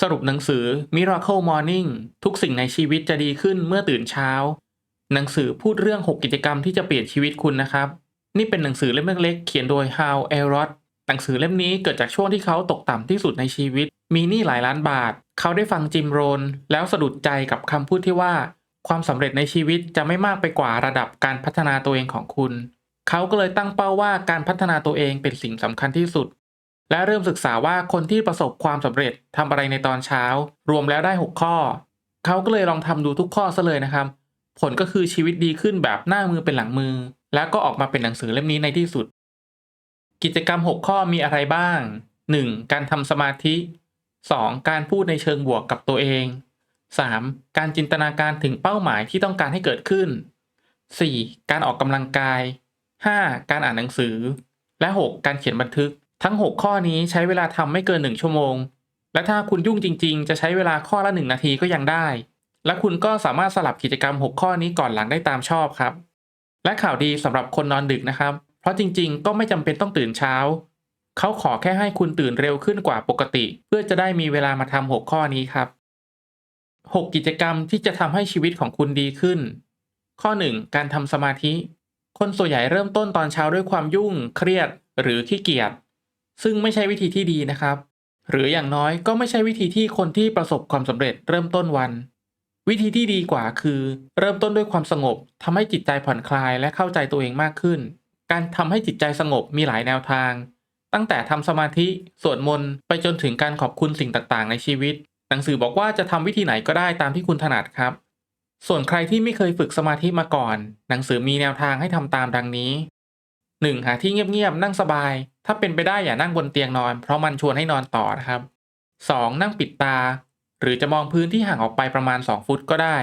สรุปหนังสือ Miracle Morning ทุกสิ่งในชีวิตจะดีขึ้นเมื่อตื่นเช้า หนังสือพูดเรื่อง 6 กิจกรรมที่จะเปลี่ยนชีวิตคุณนะครับ นี่เป็นหนังสือเล่มเล็กๆเขียนโดย Hal Elrod หนังสือเล่มนี้เกิดจากช่วงที่เขาตกต่ำที่สุดในชีวิต มีหนี้หลายล้านบาท เขาได้ฟังจิมโรน แล้วสะดุดใจกับคำพูดที่ว่า ความสำเร็จในชีวิตจะไม่มากไปกว่าระดับการพัฒนาตัวเองของคุณ เขาก็เลยตั้งเป้าว่าการพัฒนาตัวเองเป็นสิ่งสำคัญที่สุด และเริ่มศึกษาว่าคนที่ประสบความสำเร็จทำอะไรในตอนเช้า รวมแล้วได้ 6 ข้อ เขาก็เลยลองทำดูทุกข้อซะเลยนะครับ ผลก็คือชีวิตดีขึ้นแบบหน้ามือเป็นหลังมือ แล้วก็ออกมาเป็นหนังสือเล่มนี้ในที่สุด กิจกรรม 6 ข้อมีอะไรบ้าง 1. การทำสมาธิ 2. การพูดในเชิงบวกกับตัวเอง 3. การจินตนาการถึงเป้าหมายที่ต้องการให้เกิดขึ้น 4. การออกกำลังกาย 5. การอ่านหนังสือ และ 6. การเขียนบันทึก ทั้ง 6 ข้อนี้ใช้เวลาทำไม่เกิน 1 ชั่วโมง และถ้าคุณยุ่งจริง ๆ จะใช้เวลาข้อละ 1 นาทีก็ยังได้ และคุณก็สามารถสลับกิจกรรม 6 ข้อนี้ก่อนหลังได้ตามชอบครับ และข่าวดีสำหรับคนนอนดึกนะครับ เพราะจริง ๆ ก็ไม่จำเป็นต้องตื่นเช้า เขาขอแค่ให้คุณตื่นเร็วขึ้นกว่าปกติ เพื่อจะได้มีเวลามาทำ6ข้อนี้ครับ 6 กิจกรรมที่จะทำให้ชีวิตของคุณดีขึ้น ข้อ 1 การทำสมาธิ คนส่วนใหญ่เริ่มต้นตอนเช้าด้วยความยุ่ง เครียด หรือขี้เกียจ ซึ่งไม่ใช่วิธีที่ดีนะครับ หรืออย่างน้อยก็ไม่ใช่วิธีที่คนที่ประสบความสำเร็จเริ่มต้นวัน วิธีที่ดีกว่าคือ เริ่มต้นด้วยความสงบทำให้จิตใจผ่อนคลายและเข้าใจตัวเองมากขึ้น การทำให้จิตใจสงบมีหลายแนวทาง ตั้งแต่ทำสมาธิสวดมนต์ไปจนถึงการขอบคุณสิ่งต่างๆ ในชีวิต หนังสือบอกว่าจะทำวิธีไหนก็ได้ตามที่คุณถนัดครับ ส่วนใครที่ไม่เคยฝึกสมาธิมาก่อน หนังสือมีแนวทางให้ทำตามดังนี้ 1. หาที่เงียบๆนั่งสบาย ถ้าเป็นไปได้อย่านั่งบนเตียงนอน เพราะมันชวนให้นอนต่อนะครับ 2. นั่งปิดตา หรือจะมองพื้นที่ห่างออกไปประมาณ 2 ฟุตก็ได้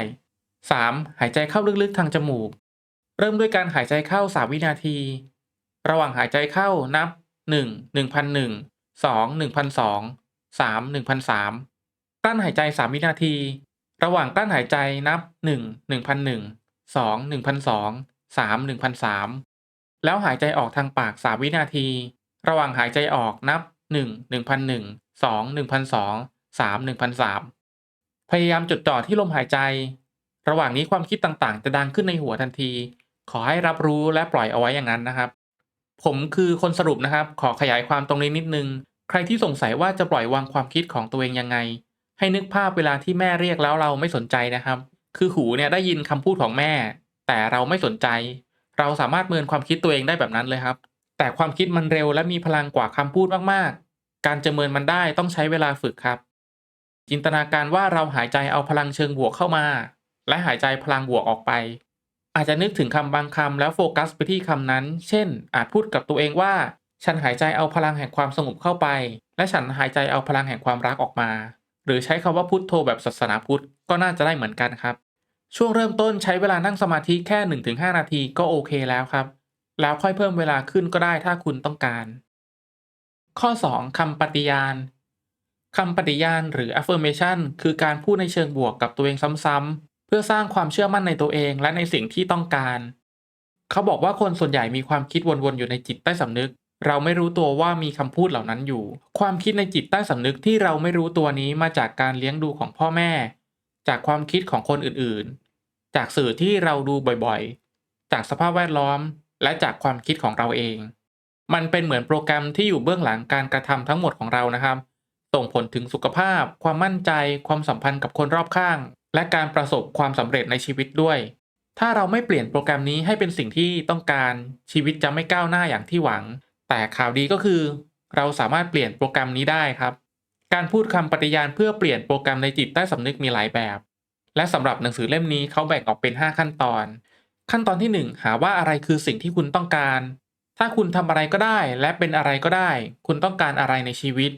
3. หายใจเข้าลึกๆทางจมูก เริ่มด้วยการหายใจเข้า 3 วินาที ระหว่างหายใจเข้านับ 1 1001 2 1002 3 1003กั้นหายใจ 3 วินาที ระหว่างกั้นหายใจนับ 1 1001 2 1002 3 1003 แล้วหายใจออกทางปาก 3 วินาที ระหว่างหายใจออกนับ 1 1001 2 1002 3 1003 พยายามจดจ่อที่ลมหายใจ ระหว่างนี้ความคิดต่างๆ จะดังขึ้นในหัวทันที ขอให้รับรู้และปล่อยเอาไว้อย่างนั้นนะครับ ผมคือคนสรุปนะครับ ขอขยายความตรงนี้นิดนึง ใครที่สงสัยว่าจะปล่อยวางความคิดของตัวเองยังไง ให้นึกภาพเวลาที่แม่เรียกแล้วเราไม่สนใจนะครับ คือหูเนี่ยได้ยินคำพูดของแม่ แต่เราไม่สนใจ เราสามารถเมินความคิดตัวเองได้แบบนั้นเลยครับ แต่ความคิดมันเร็วและมีพลังกว่าคำพูดมากๆ การจะเมินมันได้ต้องใช้เวลาฝึกครับ จินตนาการว่าเราหายใจเอาพลังเชิงบวกเข้ามา และหายใจพลังบวกออกไป อาจจะนึกถึงคำบางคำแล้วโฟกัสไปที่คำนั้น เช่น อาจพูดกับตัวเองว่า ฉันหายใจเอาพลังแห่งความสงบเข้าไป และฉันหายใจเอาพลังแห่งความรักออกมา หรือใช้คำว่าพุทโธแบบศาสนาพุทธก็น่าจะได้เหมือนกันครับ ช่วงเริ่มต้นใช้เวลานั่งสมาธิแค่ 1-5 นาทีก็โอเคแล้วครับ แล้วค่อยเพิ่มเวลาขึ้นก็ได้ถ้าคุณต้องการ ข้อ 2คำปฏิญาณคำปฏิญาณหรือ affirmation คือการพูดในเชิงบวกกับตัวเองซ้ำๆ เพื่อสร้างความเชื่อมั่นในตัวเองและในสิ่งที่ต้องการ เขาบอกว่าคนส่วนใหญ่มีความคิดวนๆอยู่ในจิตใต้สำนึก เราไม่รู้ตัวว่ามีคำพูดเหล่านั้นอยู่ ความคิดในจิตใต้สำนึกที่เราไม่รู้ตัวนี้มาจากการเลี้ยงดูของพ่อแม่ จากความคิดของคนอื่นๆ จากสื่อที่เราดูบ่อยๆ จากสภาพแวดล้อม และจากความคิดของเราเอง มันเป็นเหมือนโปรแกรมที่อยู่เบื้องหลังการกระทำทั้งหมดของเรานะครับ ส่งผลถึงสุขภาพ ความมั่นใจ ความสัมพันธ์กับคนรอบข้าง และการประสบความสำเร็จในชีวิตด้วย ถ้าเราไม่เปลี่ยนโปรแกรมนี้ให้เป็นสิ่งที่ต้องการชีวิตจะไม่ก้าวหน้าอย่างที่หวัง แต่ข่าวดีก็คือ เราสามารถเปลี่ยนโปรแกรมนี้ได้ครับ การพูดคำปฏิญาณเพื่อเปลี่ยนโปรแกรมในจิตใต้สำนึกมีหลายแบบ และสำหรับหนังสือเล่มนี้เขาแบ่งออกเป็น 5 ขั้นตอน ขั้นตอนที่ 1 หาว่าอะไรคือสิ่งที่คุณต้องการ ถ้าคุณทำอะไรก็ได้และเป็นอะไรก็ได้ คุณต้องการอะไรในชีวิต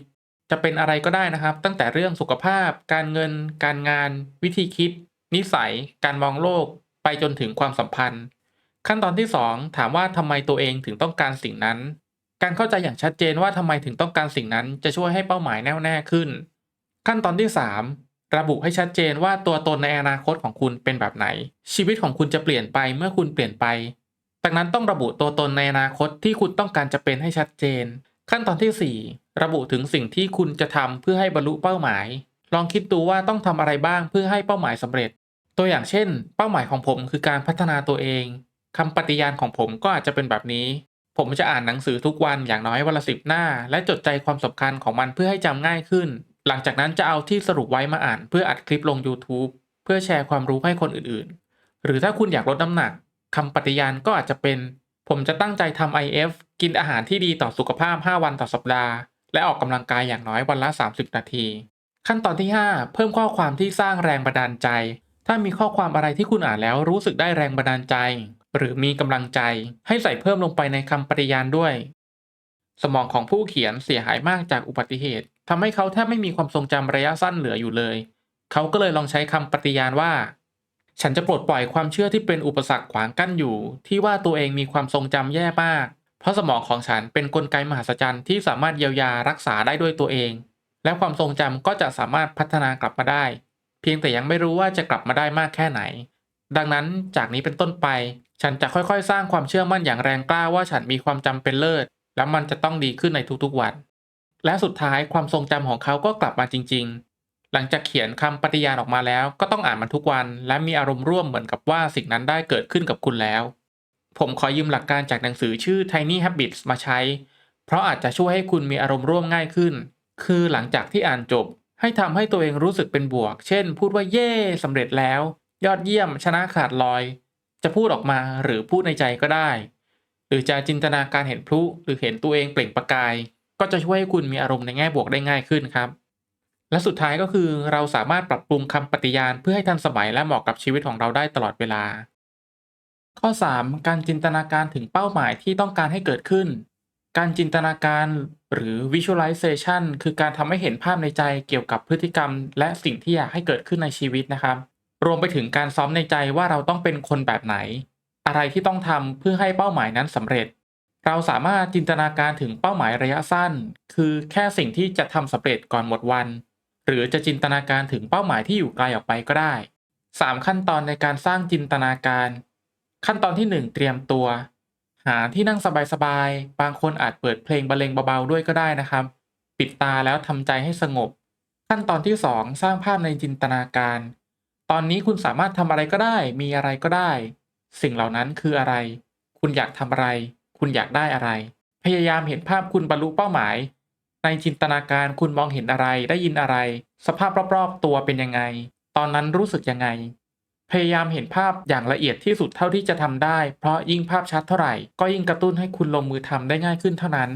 จะเป็นอะไรก็ได้นะครับ ตั้งแต่เรื่องสุขภาพ การเงิน การงาน วิธีคิด นิสัย การมองโลก ไปจนถึงความสัมพันธ์ ขั้นตอนที่ 2 ถามว่าทำไมตัวเองถึงต้องการสิ่งนั้น การเข้าใจอย่างชัดเจนว่าทำไมถึงต้องการสิ่งนั้น จะช่วยให้เป้าหมายแน่วแน่ขึ้น ขั้นตอนที่ 3 ระบุให้ชัดเจนว่าตัวตนในอนาคตของคุณเป็นแบบไหน ชีวิตของคุณจะเปลี่ยนไปเมื่อคุณเปลี่ยนไปจากนั้นต้องระบุตัวตนในอนาคตที่คุณต้องการจะเป็นให้ชัดเจน ขั้นตอนที่ 4 ระบุถึงสิ่งที่คุณจะทำเพื่อให้บรรลุเป้าหมาย ลองคิดดูว่าต้องทำอะไรบ้างเพื่อให้เป้าหมายสำเร็จ ตัวอย่างเช่น เป้าหมายของผมคือการพัฒนาตัวเองคำปฏิญาณของผมก็อาจจะเป็นแบบนี้ ผมจะอ่านหนังสือทุกวันอย่างน้อยวันละสิบหน้า และจดใจความสำคัญของมันเพื่อให้จำง่ายขึ้น หลังจากนั้นจะเอาที่สรุปไว้มาอ่าน เพื่ออัดคลิปลง YouTube เพื่อแชร์ความรู้ให้คนอื่นๆ หรือถ้าคุณอยากลดน้ำหนักคำปฏิญาณก็อาจจะเป็น ผมจะตั้งใจทำ IF กินอาหารที่ดีต่อสุขภาพ 5 วันต่อสัปดาห์ และออกกำลังกายอย่างน้อยวันละ 30 นาที ขั้นตอนที่ 5 เพิ่มข้อความที่สร้างแรงบันดาลใจ ถ้ามีข้อความอะไรที่คุณอ่านแล้วรู้สึกได้แรงบันดาลใจ หรือมีกำลังใจ ให้ใส่เพิ่มลงไปในคำปฏิญาณด้วย สมองของผู้เขียนเสียหายมากจากอุบัติเหตุ ทำให้เขาแทบไม่มีความทรงจำระยะสั้นเหลืออยู่เลย เขาก็เลยลองใช้คำปฏิญาณว่า ฉันจะปลดปล่อยความเชื่อที่เป็นอุปสรรคขวางกั้นอยู่ ที่ว่าตัวเองมีความทรงจำแย่มาก เพราะสมองของฉันเป็นนกลไกมหัศจรรย์ที่สามารถเยียวยารักษาได้ด้วยตัวเอง และความทรงจำก็จะสามารถพัฒนากลับมาได้ เพียงแต่ยังไม่รู้ว่าจะกลับมาได้มากแค่ไหน ดังนั้นจากนี้เป็นต้นไป ฉันจะค่อยๆ สร้างความเชื่อมั่นอย่างแรงกล้าว่าฉันมีความจำเป็นเลิศ และมันจะต้องดีขึ้นในทุกๆวัน และสุดท้ายความทรงจำของเขาก็กลับมาจริง ๆ หลังจากเขียนคำปฏิญาณออกมาแล้ว ก็ต้องอ่านมันทุกวัน และมีอารมณ์ร่วมเหมือนกับว่าสิ่งนั้นได้เกิดขึ้นกับคุณแล้ว ผมขอยืมหลักการจากหนังสือชื่อ Tiny Habits มาใช้ เพราะอาจจะช่วยให้คุณมีอารมณ์ร่วมง่ายขึ้น คือหลังจากที่อ่านจบ ให้ทำให้ตัวเองรู้สึกเป็นบวก เช่น พูดว่าเย่สำเร็จแล้ว ยอดเยี่ยม ชนะขาดลอย จะพูดออกมาหรือพูดในใจก็ได้ หรือจะจินตนาการเห็นพลุหรือเห็นตัวเองเปล่งประกาย ก็จะช่วยให้คุณมีอารมณ์ในแง่บวกได้ง่ายขึ้นครับ และสุดท้ายก็คือเราสามารถปรับปรุงคำปฏิญาณเพื่อให้ทันสมัยและเหมาะกับชีวิตของเราได้ตลอดเวลา ข้อ 3. การจินตนาการถึงเป้าหมายที่ต้องการให้เกิดขึ้น การจินตนาการหรือ visualization คือการทำให้เห็นภาพในใจเกี่ยวกับพฤติกรรม และสิ่งที่อยากให้เกิดขึ้นในชีวิตนะครับ รวมไปถึงการซ้อมในใจว่าเราต้องเป็นคนแบบไหน อะไรที่ต้องทำเพื่อให้เป้าหมายนั้นสำเร็จ เราสามารถจินตนาการถึงเป้าหมายระยะสั้น คือแค่สิ่งที่จะทำสำเร็จก่อนหมดวัน หรือจะจินตนาการถึงเป้าหมายที่อยู่ไกลออกไปก็ได้ 3 ขั้นตอนในการสร้างจินตนาการ ขั้นตอนที่ 1 เตรียมตัว หาที่นั่งสบายๆ บางคนอาจเปิดเพลงบรรเลงเบาๆด้วยก็ได้นะครับ ปิดตาแล้วทำใจให้สงบ ขั้นตอนที่ 2 สร้างภาพในจินตนาการ ตอนนี้คุณสามารถทำอะไรก็ได้ มีอะไรก็ได้ สิ่งเหล่านั้นคืออะไร คุณอยากทำอะไร คุณอยากได้อะไร พยายามเห็นภาพคุณบรรลุเป้าหมาย ในจินตนาการคุณมองเห็นอะไรได้ยินอะไร สภาพรอบๆ ตัวเป็นยังไง ตอนนั้นรู้สึกยังไง พยายามเห็นภาพอย่างละเอียดที่สุดเท่าที่จะทำได้ เพราะยิ่งภาพชัดเท่าไหร่ ก็ยิ่งกระตุ้นให้คุณลงมือทำได้ง่ายขึ้นเท่านั้น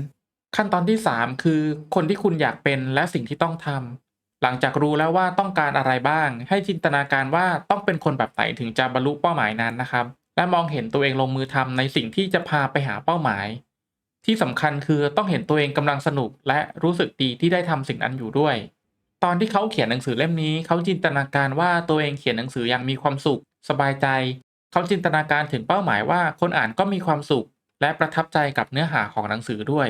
ขั้นตอนที่ 3 คือ คนที่คุณอยากเป็นและสิ่งที่ต้องทำหลังจากรู้แล้วว่าต้องการอะไรบ้าง ให้จินตนาการว่าต้องเป็นคนแบบไหนถึงจะบรรลุเป้าหมายนั้นนะครับ และมองเห็นตัวเองลงมือทำในสิ่งที่จะพาไปหาเป้าหมาย ที่สำคัญคือต้องเห็นตัวเองกำลังสนุกและรู้สึกดีที่ได้ทำสิ่งนั้นอยู่ด้วย ตอนที่เขาเขียนหนังสือเล่มนี้เขาจินตนาการว่าตัวเองเขียนหนังสืออย่างมีความสุข สบายใจ เขาจินตนาการถึงเป้าหมายว่าคนอ่านก็มีความสุข และประทับใจกับเนื้อหาของหนังสือด้วย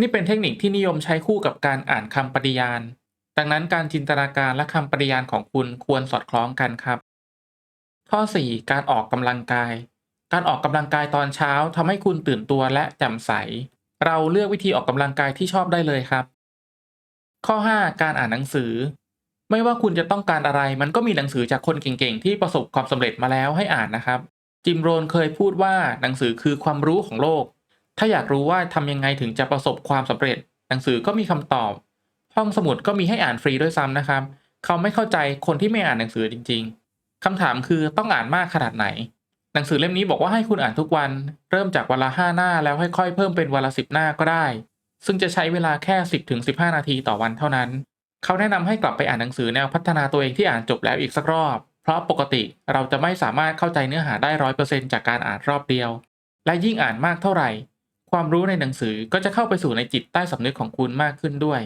นี่เป็นเทคนิคที่นิยมใช้คู่กับการอ่านคำปฏิญาณ ดังนั้นการจินตนาการและคำปฏิญาณของคุณควรสอดคล้องกันครับ ข้อ 4 การออกกำลังกาย การออกกำลังกายตอนเช้าทำให้คุณตื่นตัวและแจ่มใส เราเลือกวิธีออกกำลังกายที่ชอบได้เลยครับ ข้อ 5 การอ่านหนังสือ ไม่ว่าคุณจะต้องการอะไร มันก็มีหนังสือจากคนเก่งๆ ที่ประสบความสำเร็จมาแล้วให้อ่านนะครับ จิมโรนเคยพูดว่าหนังสือคือความรู้ของโลก ถ้าอยากรู้ว่าทำยังไงถึงจะประสบความสำเร็จ หนังสือก็มีคำตอบ ห้องสมุดก็มีให้อ่านฟรีด้วยซ้ำนะครับ เขาไม่เข้าใจคนที่ไม่อ่านหนังสือจริง ๆ คำถามคือต้องอ่านมากขนาดไหน หนังสือเล่มนี้บอกว่าให้คุณอ่านทุกวัน เริ่มจากวันละ5หน้าแล้วค่อยๆเพิ่มเป็นวันละ10 หน้าก็ได้ ซึ่งจะใช้เวลาแค่ 10-15 นาทีต่อวันเท่านั้น เขาแนะนำให้กลับไปอ่านหนังสือแนวพัฒนาตัวเองที่อ่านจบแล้วอีกสักรอบ เพราะปกติเราจะไม่สามารถเข้าใจเนื้อหาได้ร้อยเปอร์เซ็นจากการอ่านรอบเดียว และยิ่งอ่านมากเท่าไหร่ ความรู้ในหนังสือก็จะเข้าไปสู่ในจิตใต้สำนึกของคุณมากขึ้นด้วย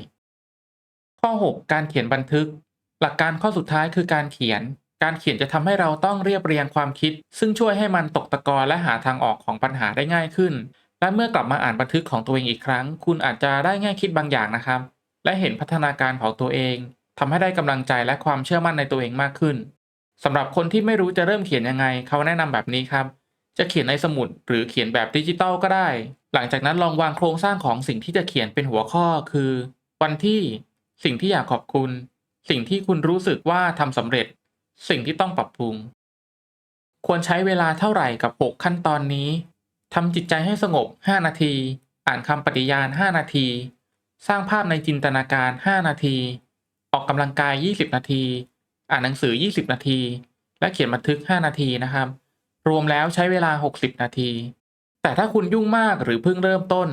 ข้อ 6 การเขียนบันทึก หลักการข้อสุดท้ายคือการเขียน การเขียนจะทำให้เราต้องเรียบเรียงความคิด ซึ่งช่วยให้มันตกตะกอนและหาทางออกของปัญหาได้ง่ายขึ้น และเมื่อกลับมาอ่านบันทึกของตัวเองอีกครั้ง คุณอาจจะได้แง่คิดบางอย่างนะครับ และเห็นพัฒนาการของตัวเองทำให้ได้กำลังใจและความเชื่อมั่นในตัวเองมากขึ้นสำหรับคนที่ไม่รู้จะเริ่มเขียนยังไง เขาแนะนำแบบนี้ครับ จะเขียนในสมุดหรือเขียนแบบดิจิตอลก็ได้ หลังจากนั้นลองวางโครงสร้างของสิ่งที่จะเขียนเป็นหัวข้อ คือ วันที่ สิ่งที่อยากขอบคุณ สิ่งที่คุณรู้สึกว่าทำสำเร็จ สิ่งที่ต้องปรับปรุง ควรใช้เวลาเท่าไหร่กับ 6 ขั้นตอนนี้ทำจิตใจให้สงบ 5 นาที อ่านคำปฏิญาณ 5 นาที สร้างภาพในจินตนาการ 5 นาที ออกกำลังกาย 20 นาที อ่านหนังสือ 20 นาที และเขียนบันทึก 5 นาทีนะครับ รวมแล้วใช้เวลา 60 นาที แต่ถ้าคุณยุ่งมากหรือเพิ่งเริ่มต้น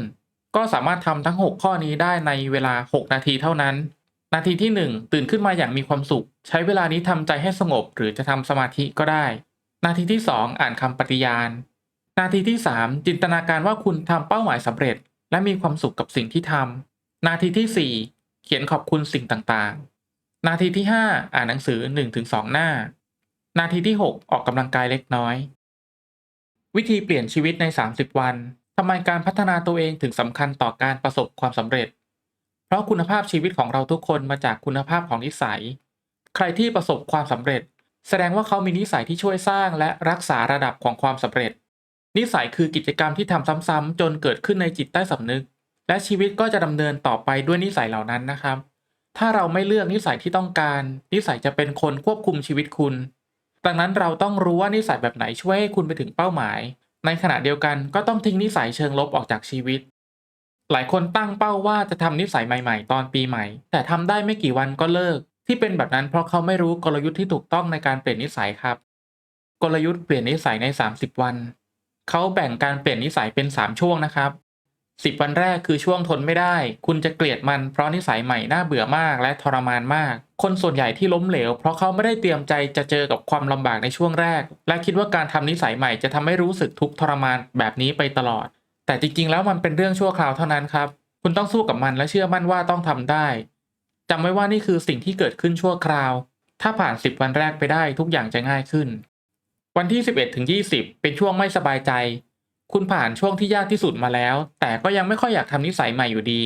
ก็สามารถทำทั้ง 6 ข้อนี้ได้ในเวลา 6 นาทีเท่านั้น นาทีที่ 1 ตื่นขึ้นมาอย่างมีความสุข ใช้เวลานี้ทำใจให้สงบหรือจะทำสมาธิก็ได้ นาทีที่ 2 อ่านคำปฏิญาณ นาทีที่ 3 จินตนาการว่าคุณทำเป้าหมายสำเร็จ และมีความสุขกับสิ่งที่ทำนาทีที่ 4 เขียนขอบคุณสิ่งต่างๆ นาทีที่ 5 อ่านหนังสือ 1-2 หน้า นาทีที่ 6 ออกกำลังกายเล็กน้อย วิธีเปลี่ยนชีวิตใน 30 วันทำไมการพัฒนาตัวเองถึงสำคัญต่อการประสบความสำเร็จ ราะคุณภาพชีวิตของเราทุกคนมาจากคุณภาพของนิสัย ใครที่ประสบความสำเร็จ แสดงว่าเขามีนิสัยที่ช่วยสร้างและรักษาระดับของความสำเร็จ นิสัยคือกิจกรรมที่ทำซ้ำๆจนเกิดขึ้นในจิตใต้สำนึก และชีวิตก็จะดำเนินต่อไปด้วยนิสัยเหล่านั้นนะครับ ถ้าเราไม่เลือกนิสัยที่ต้องการ นิสัยจะเป็นคนควบคุมชีวิตคุณ ดังนั้นเราต้องรู้ว่านิสัยแบบไหนช่วยให้คุณไปถึงเป้าหมาย ในขณะเดียวกันก็ต้องทิ้งนิสัยเชิงลบออกจากชีวิต หลายคนตั้งเป้าว่าจะทำนิสัยใหม่ ๆ ตอนปีใหม่ แต่ทำได้ไม่กี่วันก็เลิก ที่เป็นแบบนั้นเพราะเขาไม่รู้กลยุทธ์ที่ถูกต้องในการเปลี่ยนนิสัยครับ กลยุทธ์เปลี่ยนนิสัยใน 30 วัน เขาแบ่งการเปลี่ยนนิสัยเป็น 3 ช่วงนะครับ 10 วันแรกคือช่วงทนไม่ได้ คุณจะเกลียดมันเพราะนิสัยใหม่น่าเบื่อมากและทรมานมาก คนส่วนใหญ่ที่ล้มเหลว เพราะเขาไม่ได้เตรียมใจจะเจอกับความลำบากในช่วงแรก และคิดว่าการทำนิสัยใหม่จะทำให้รู้สึกทุกข์ทรมานแบบนี้ไปตลอด แต่จริงๆ แล้วมันเป็นเรื่องชั่วคราวเท่านั้นครับ คุณต้องสู้กับมันและเชื่อมั่นว่าต้องทำได้จำไว้ว่านี่คือสิ่งที่เกิดขึ้นชั่วคราว ถ้าผ่าน 10 วันแรกไปได้ทุกอย่างจะง่ายขึ้น วันที่ 11ถึง20 เป็นช่วงไม่สบายใจ คุณผ่านช่วงที่ยากที่สุดมาแล้ว แต่ก็ยังไม่ค่อยอยากทำนิสัยใหม่อยู่ดี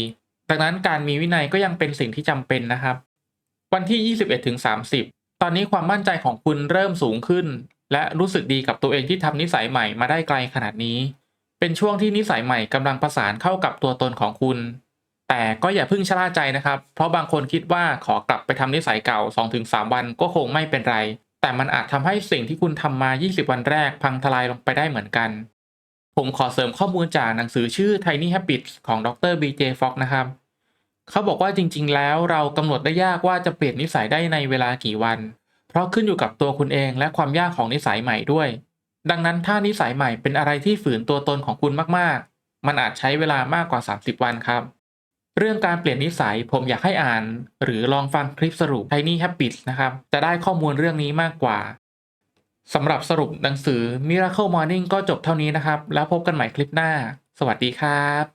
ดังนั้นการมีวินัยก็ยังเป็นสิ่งที่จำเป็นนะครับ วันที่ 21ถึง30 ตอนนี้ความมั่นใจของคุณเริ่มสูงขึ้น และรู้สึกดีกับตัวเองที่ทำนิสัยใหม่มาได้ไกลขนาดนี้ เป็นช่วงที่นิสัยใหม่กำลังประสานเข้ากับตัวตนของคุณ แต่ก็อย่าเพิ่งชะล่าใจนะครับ เพราะบางคนคิดว่าขอกลับไปทำนิสัยเก่า 2-3 วันก็คงไม่เป็นไร แต่มันอาจทำให้สิ่งที่คุณทำมา 20 วันแรกพังทลายลงไปได้เหมือนกัน ผมขอเสริมข้อมูลจากหนังสือชื่อ Tiny Habits ของดร BJ Fogg นะครับ เขาบอกว่าจริง ๆ แล้วเรากำหนดได้ยากว่าจะเปลี่ยนนิสัยได้ในเวลากี่วัน เพราะขึ้นอยู่กับตัวคุณเองและความยากของนิสัยใหม่ด้วย ดังนั้นถ้านิสัยใหม่เป็นอะไรที่ฝืนตัวตนของคุณมากๆ มันอาจใช้เวลามากกว่า 30 วันครับ เรื่องการเปลี่ยนนิสัยผมอยากให้อ่าน หรือลองฟังคลิปสรุป Tiny Habits นะครับ จะได้ข้อมูลเรื่องนี้มากกว่าสำหรับสรุปหนังสือ Miracle Morning ก็จบเท่านี้นะครับ แล้วพบกันใหม่คลิปหน้า สวัสดีครับ